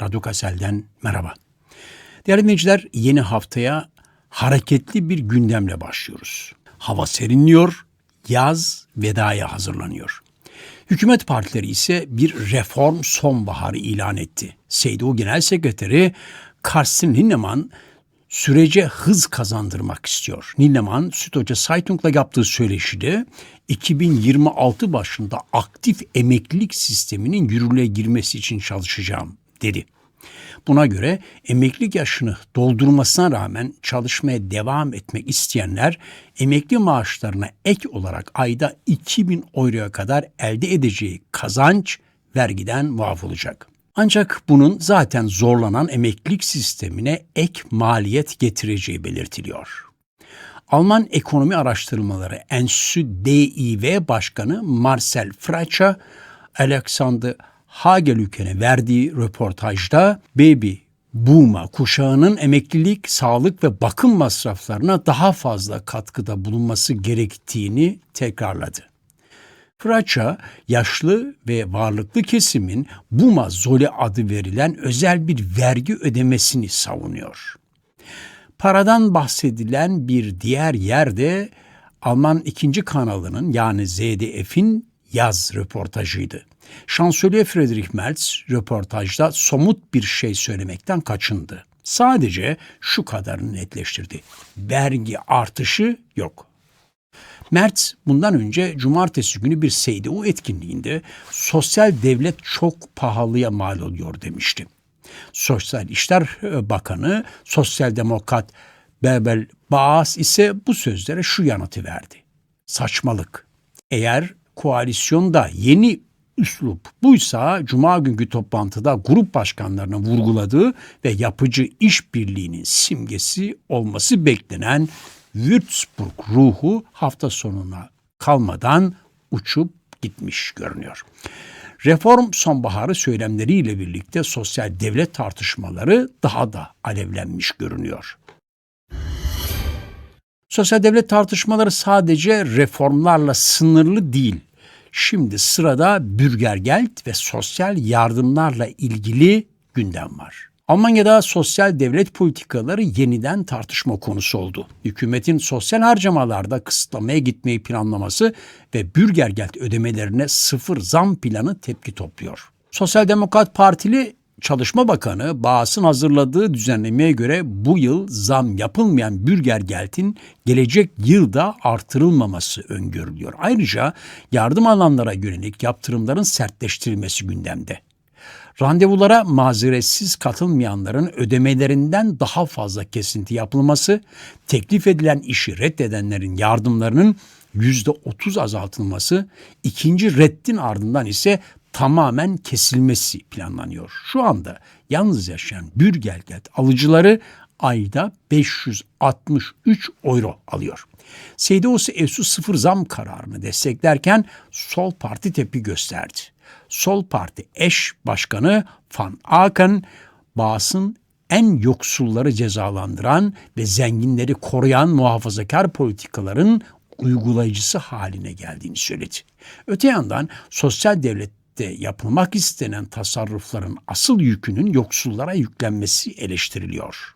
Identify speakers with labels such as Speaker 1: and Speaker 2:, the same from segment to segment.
Speaker 1: Radyo Kasel'den merhaba. Değerli dinleyiciler yeni haftaya hareketli bir gündemle başlıyoruz. Hava serinliyor, yaz vedaya hazırlanıyor. Hükümet partileri ise bir reform sonbaharı ilan etti. CDU Genel Sekreteri Karsten Linnemann sürece hız kazandırmak istiyor. Linnemann Südeutsche Zeitung'la yaptığı söyleşide 2026 başında aktif emeklilik sisteminin yürürlüğe girmesi için çalışacağım dedi. Buna göre emeklilik yaşını doldurmasına rağmen çalışmaya devam etmek isteyenler emekli maaşlarına ek olarak ayda 2000 euroya kadar elde edeceği kazanç vergiden muaf olacak. Ancak bunun zaten zorlanan emeklilik sistemine ek maliyet getireceği belirtiliyor. Alman Ekonomi Araştırmaları Enstitüsü DIV Başkanı Marcel Fratscher, Alexander Hagelüken'e verdiği röportajda Baby Boom'a kuşağının emeklilik, sağlık ve bakım masraflarına daha fazla katkıda bulunması gerektiğini tekrarladı. Fraça, yaşlı ve varlıklı kesimin Buma Zole adı verilen özel bir vergi ödemesini savunuyor. Paradan bahsedilen bir diğer yerde Alman ikinci kanalının yani ZDF'in yaz röportajıydı. Şansölye Friedrich Merz röportajda somut bir şey söylemekten kaçındı. Sadece şu kadarını netleştirdi. Vergi artışı yok. Merz bundan önce cumartesi günü bir CDU etkinliğinde sosyal devlet çok pahalıya mal oluyor demişti. Sosyal İşler Bakanı Sosyal Demokrat Bebel Baas ise bu sözlere şu yanıtı verdi. Saçmalık. Eğer koalisyonda yeni üslup buysa Cuma günkü toplantıda grup başkanlarının vurguladığı ve yapıcı işbirliğinin simgesi olması beklenen Würzburg ruhu hafta sonuna kalmadan uçup gitmiş görünüyor. Reform sonbaharı söylemleriyle birlikte sosyal devlet tartışmaları daha da alevlenmiş görünüyor. Sosyal devlet tartışmaları sadece reformlarla sınırlı değil. Şimdi sırada Bürgergeld ve sosyal yardımlarla ilgili gündem var. Almanya'da sosyal devlet politikaları yeniden tartışma konusu oldu. Hükümetin sosyal harcamalarda kısıtlamaya gitmeyi planlaması ve Bürgergeld ödemelerine sıfır zam planı tepki topluyor. Sosyal Demokrat Partili Çalışma Bakanı Bağıs'ın hazırladığı düzenlemeye göre bu yıl zam yapılmayan Bürgergeld'in gelecek yılda artırılmaması öngörülüyor. Ayrıca yardım alanlara yönelik yaptırımların sertleştirilmesi gündemde. Randevulara mazeretsiz katılmayanların ödemelerinden daha fazla kesinti yapılması, teklif edilen işi reddedenlerin yardımlarının %30 azaltılması, ikinci reddin ardından ise tamamen kesilmesi planlanıyor. Şu anda yalnız yaşayan Bürgelget alıcıları ayda 563 euro alıyor. CDU'su ESU sıfır zam kararını desteklerken Sol Parti tepki gösterdi. Sol Parti eş başkanı Van Aken, Bağıs'ın en yoksulları cezalandıran ve zenginleri koruyan muhafazakar politikaların uygulayıcısı haline geldiğini söyledi. Öte yandan sosyal devlette yapılmak istenen tasarrufların asıl yükünün yoksullara yüklenmesi eleştiriliyor.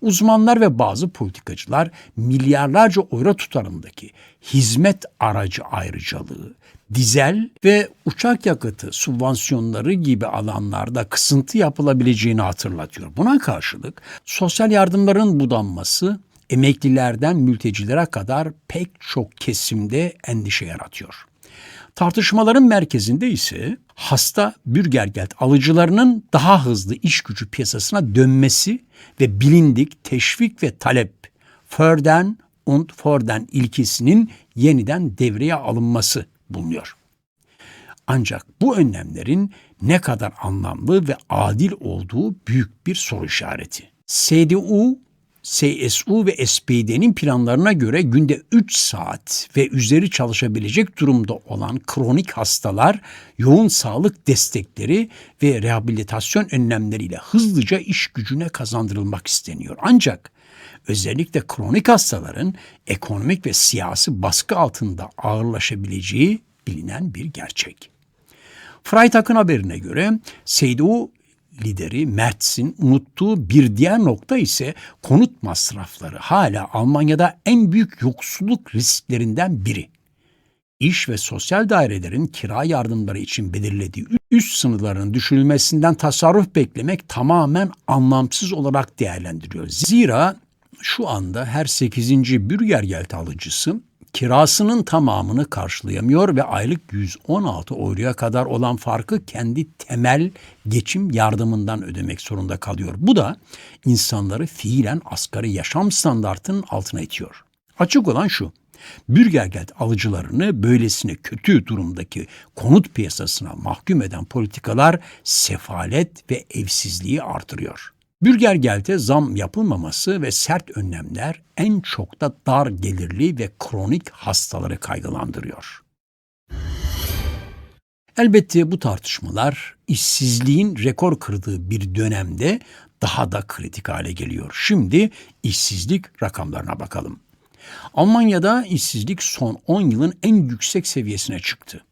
Speaker 1: Uzmanlar ve bazı politikacılar milyarlarca euro tutarındaki hizmet aracı ayrıcalığı, dizel ve uçak yakıtı subvansiyonları gibi alanlarda kısıntı yapılabileceğini hatırlatıyor. Buna karşılık sosyal yardımların budanması emeklilerden mültecilere kadar pek çok kesimde endişe yaratıyor. Tartışmaların merkezinde ise hasta bürgergeld alıcılarının daha hızlı iş gücü piyasasına dönmesi ve bilindik teşvik ve talep Förden und Forden ilkesinin yeniden devreye alınması bulunuyor. Ancak bu önlemlerin ne kadar anlamlı ve adil olduğu büyük bir soru işareti. CDU, CSU ve SPD'nin planlarına göre günde 3 saat ve üzeri çalışabilecek durumda olan kronik hastalar yoğun sağlık destekleri ve rehabilitasyon önlemleriyle hızlıca iş gücüne kazandırılmak isteniyor. Ancak özellikle kronik hastaların ekonomik ve siyasi baskı altında ağırlaşabileceği bilinen bir gerçek. Freitag'ın haberine göre CDU lideri Mertz'in unuttuğu bir diğer nokta ise konut masrafları hala Almanya'da en büyük yoksulluk risklerinden biri. İş ve sosyal dairelerin kira yardımları için belirlediği üst sınırların düşürülmesinden tasarruf beklemek tamamen anlamsız olarak değerlendiriyor. Zira şu anda her 8. bürgergelt alıcısı kirasının tamamını karşılayamıyor ve aylık 116 euroya kadar olan farkı kendi temel geçim yardımından ödemek zorunda kalıyor. Bu da insanları fiilen asgari yaşam standartının altına itiyor. Açık olan şu. Bürgergeld alıcılarını böylesine kötü durumdaki konut piyasasına mahkum eden politikalar sefalet ve evsizliği artırıyor. Bürgergeld'e zam yapılmaması ve sert önlemler en çok da dar gelirli ve kronik hastaları kaygılandırıyor. Elbette bu tartışmalar işsizliğin rekor kırdığı bir dönemde daha da kritik hale geliyor. Şimdi işsizlik rakamlarına bakalım. Almanya'da işsizlik son 10 yılın en yüksek seviyesine çıktı.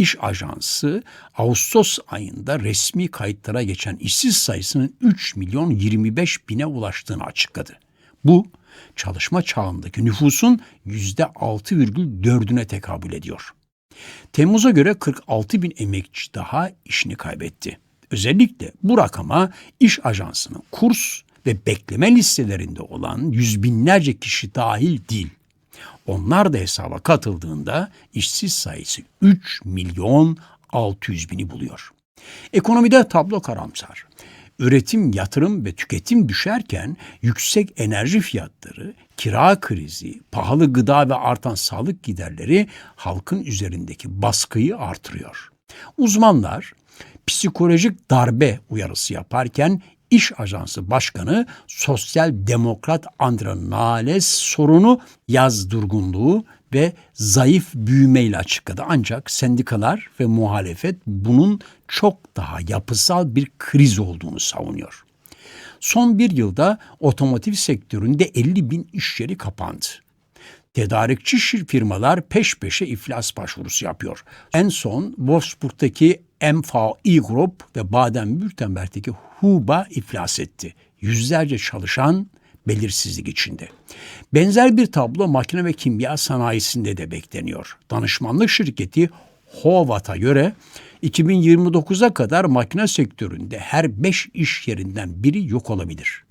Speaker 1: İş Ajansı Ağustos ayında resmi kayıtlara geçen işsiz sayısının 3 milyon 25 bine ulaştığını açıkladı. Bu çalışma çağındaki nüfusun %6,4'üne tekabül ediyor. Temmuz'a göre 46 bin emekçi daha işini kaybetti. Özellikle bu rakama iş ajansının kurs ve bekleme listelerinde olan yüz binlerce kişi dahil değil. Onlar da hesaba katıldığında işsiz sayısı 3 milyon 600 bini buluyor. Ekonomide tablo karamsar. Üretim, yatırım ve tüketim düşerken yüksek enerji fiyatları, kira krizi, pahalı gıda ve artan sağlık giderleri halkın üzerindeki baskıyı artırıyor. Uzmanlar psikolojik darbe uyarısı yaparken İş Ajansı Başkanı Sosyal Demokrat Andra Nales sorunu yaz durgunluğu ve zayıf büyümeyle açıkladı. Ancak sendikalar ve muhalefet bunun çok daha yapısal bir kriz olduğunu savunuyor. Son bir yılda otomotiv sektöründe 50 bin iş yeri kapandı. Tedarikçi firmalar peş peşe iflas başvurusu yapıyor. En son Wolfsburg'daki MVI Group ve Baden-Württemberg'deki Huba iflas etti. Yüzlerce çalışan belirsizlik içinde. Benzer bir tablo makine ve kimya sanayisinde de bekleniyor. Danışmanlık şirketi Hovat'a göre 2029'a kadar makine sektöründe her 5 iş yerinden biri yok olabilir.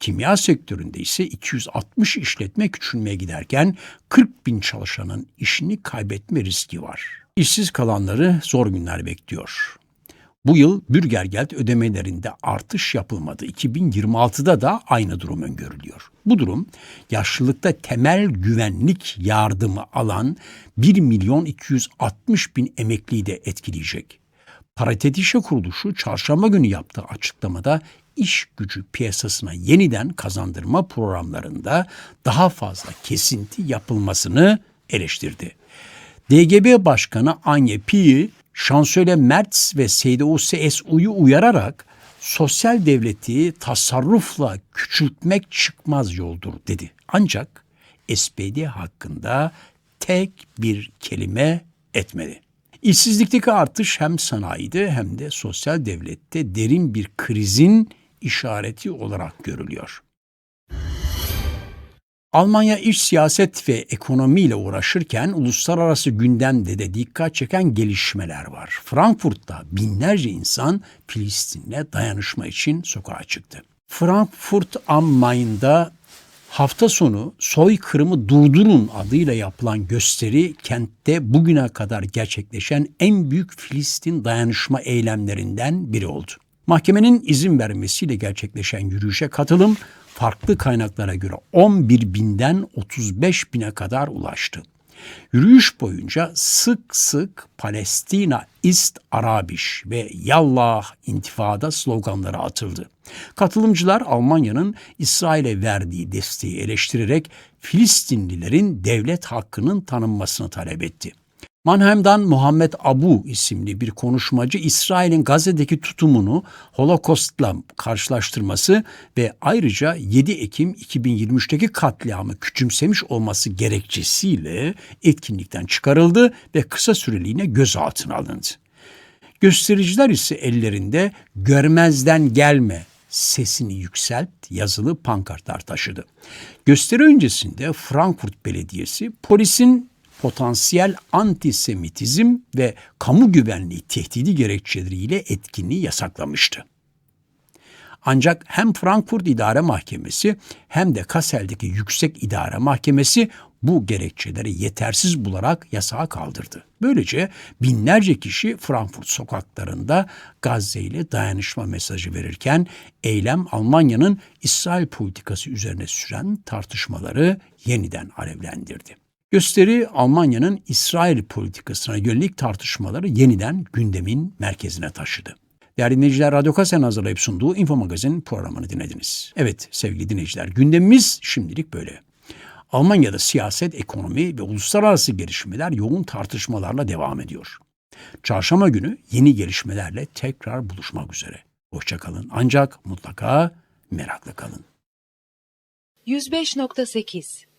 Speaker 1: Kimya sektöründe ise 260 işletme küçülmeye giderken 40 bin çalışanın işini kaybetme riski var. İşsiz kalanları zor günler bekliyor. Bu yıl Bürgergeld ödemelerinde artış yapılmadı. 2026'da da aynı durum öngörülüyor. Bu durum yaşlılıkta temel güvenlik yardımı alan 1 milyon 260 bin emekliyi de etkileyecek. Paritetik İşe Kuruluşu çarşamba günü yaptığı açıklamada iş gücü piyasasına yeniden kazandırma programlarında daha fazla kesinti yapılmasını eleştirdi. DGB Başkanı Anye Piyi, Şansölye Merz ve CDU-CSU'yu uyararak sosyal devleti tasarrufla küçültmek çıkmaz yoldur dedi. Ancak SPD hakkında tek bir kelime etmedi. İşsizlikteki artış hem sanayide hem de sosyal devlette derin bir krizin işareti olarak görülüyor. Almanya iç siyaset ve ekonomiyle uğraşırken uluslararası gündemde de dikkat çeken gelişmeler var. Frankfurt'ta binlerce insan Filistin'le dayanışma için sokağa çıktı. Frankfurt am Main'da hafta sonu soykırımı durdurun adıyla yapılan gösteri kentte bugüne kadar gerçekleşen en büyük Filistin dayanışma eylemlerinden biri oldu. Mahkemenin izin vermesiyle gerçekleşen yürüyüşe katılım farklı kaynaklara göre 11 binden 35 bine kadar ulaştı. Yürüyüş boyunca sık sık Palestina ist Arabisch ve Yallah intifada sloganları atıldı. Katılımcılar Almanya'nın İsrail'e verdiği desteği eleştirerek Filistinlilerin devlet hakkının tanınmasını talep etti. Mannheim'dan Muhammed Abu isimli bir konuşmacı İsrail'in Gazze'deki tutumunu Holocaust'la karşılaştırması ve ayrıca 7 Ekim 2023'teki katliamı küçümsemiş olması gerekçesiyle etkinlikten çıkarıldı ve kısa süreliğine gözaltına alındı. Göstericiler ise ellerinde görmezden gelme sesini yükselt yazılı pankartlar taşıdı. Gösteri öncesinde Frankfurt Belediyesi polisin potansiyel antisemitizm ve kamu güvenliği tehdidi gerekçeleriyle etkinliği yasaklamıştı. Ancak hem Frankfurt İdare Mahkemesi hem de Kassel'deki Yüksek İdare Mahkemesi bu gerekçeleri yetersiz bularak yasağı kaldırdı. Böylece binlerce kişi Frankfurt sokaklarında Gazze ile dayanışma mesajı verirken eylem Almanya'nın İsrail politikası üzerine süren tartışmaları yeniden alevlendirdi. Gösteri Almanya'nın İsrail politikasına yönelik tartışmaları yeniden gündemin merkezine taşıdı. Değerli dinleyiciler, Radyo Kasen hazırlayıp sunduğu Info Magazin programını dinlediniz. Evet sevgili dinleyiciler, gündemimiz şimdilik böyle. Almanya'da siyaset, ekonomi ve uluslararası gelişmeler yoğun tartışmalarla devam ediyor. Çarşamba günü yeni gelişmelerle tekrar buluşmak üzere. Hoşçakalın ancak mutlaka merakla kalın.
Speaker 2: 105.8